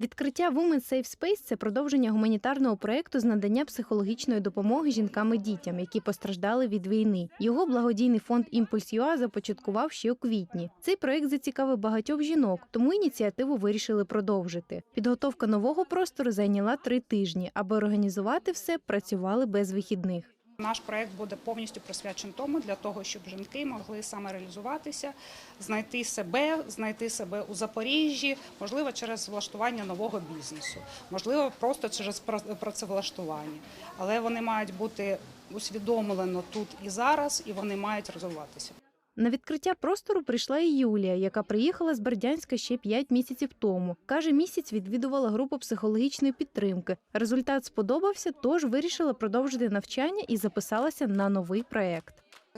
Відкриття Women Safe Space – це продовження гуманітарного проєкту з надання психологічної допомоги жінкам і дітям, які постраждали від війни. Його благодійний фонд Імпульс ЮА започаткував ще у квітні. Цей проєкт зацікавив багатьох жінок, тому ініціативу вирішили продовжити. Підготовка нового простору зайняла три тижні. Аби організувати все, працювали без вихідних. Наш проект буде повністю присвячений тому для того, щоб жінки могли саме реалізуватися, знайти себе, знайти себе у Запоріжжі, можливо, через влаштування нового бізнесу, можливо, просто через пра- працевлаштування. Але вони мають бути усвідомлено тут і зараз, і вони мають розвиватися. На відкриття простору прийшла і Юлія, яка приїхала з Бердянська ще 5 місяців тому. Каже, місяць відвідувала групу психологічної підтримки. Результат сподобався, тож вирішила продовжити навчання і записалася на новий проект.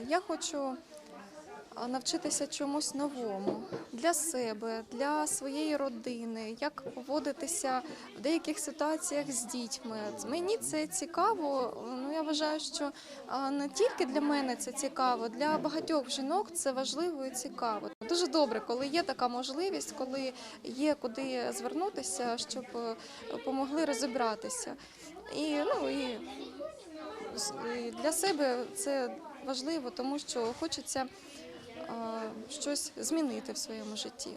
Я хочу навчитися чомусь новому для себе, для своєї родини, як поводитися в деяких ситуаціях з дітьми. Мені це цікаво. Ну я вважаю, що не тільки для мене це цікаво, для багатьох жінок це важливо і цікаво. Дуже добре, коли є така можливість, коли є куди звернутися, щоб е, помогли розібратися. І ну і для себе це важливо, тому що хочеться щось змінити в своєму житті.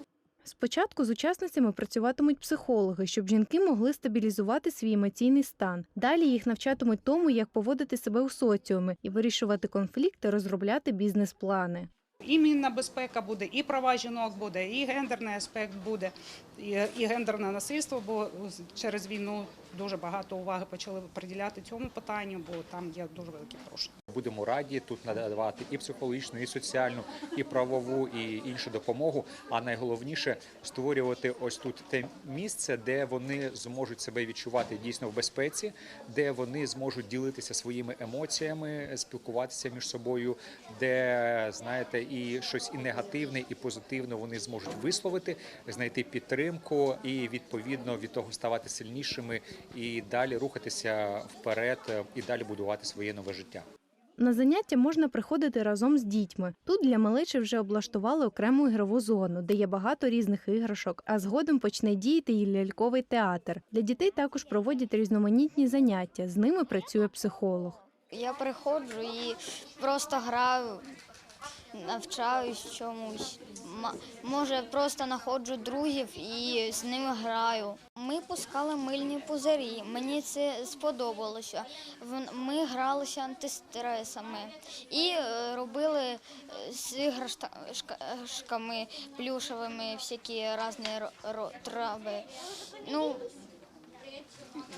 Спочатку з учасницями працюватимуть психологи, щоб жінки могли стабілізувати свій емоційний стан. Далі їх навчатимуть тому, як поводити себе у соціумі і вирішувати конфлікти, розробляти бізнес-плани. І мінна безпека буде, і права жінок буде, і гендерний аспект буде, і, і гендерне насильство, бо через війну дуже багато уваги почали приділяти цьому питанню, бо там є дуже великі порушення. Будемо раді тут надавати і психологічну, і соціальну, і правову, і іншу допомогу. А найголовніше створювати ось тут те місце, де вони зможуть себе відчувати дійсно в безпеці, де вони зможуть ділитися своїми емоціями, спілкуватися між собою, де знаєте, і щось і негативне, і позитивне вони зможуть висловити, знайти підтримку і відповідно від того ставати сильнішими і далі рухатися вперед, і далі будувати своє нове життя. На заняття можна приходити разом з дітьми. Тут для малечі вже облаштували окрему ігрову зону, де є багато різних іграшок, а згодом почне діяти і ляльковий театр. Для дітей також проводять різноманітні заняття. З ними працює психолог. Я приходжу і просто граю, навчаюсь чомусь. Може, просто знаходжу друзів і з ними граю. Ми пускали мильні пузирі. Мені це сподобалося. Ми гралися антистресами і е, робили е, з іграшками плюшевими всякі різні трави. Ну,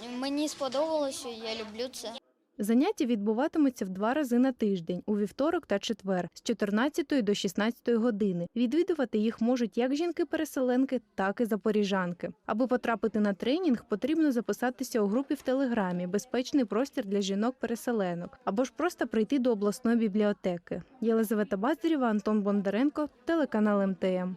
мені сподобалося, я люблю це. Заняття відбуватимуться в два рази на тиждень у вівторок та четвер з 14 до 16 години. Відвідувати їх можуть як жінки-переселенки, так і запоріжанки. Аби потрапити на тренінг, потрібно записатися у групі в телеграмі Безпечний простір для жінок-переселенок або ж просто прийти до обласної бібліотеки. Єлизавета Баздарєва, Антон Бондаренко, телеканал МТМ.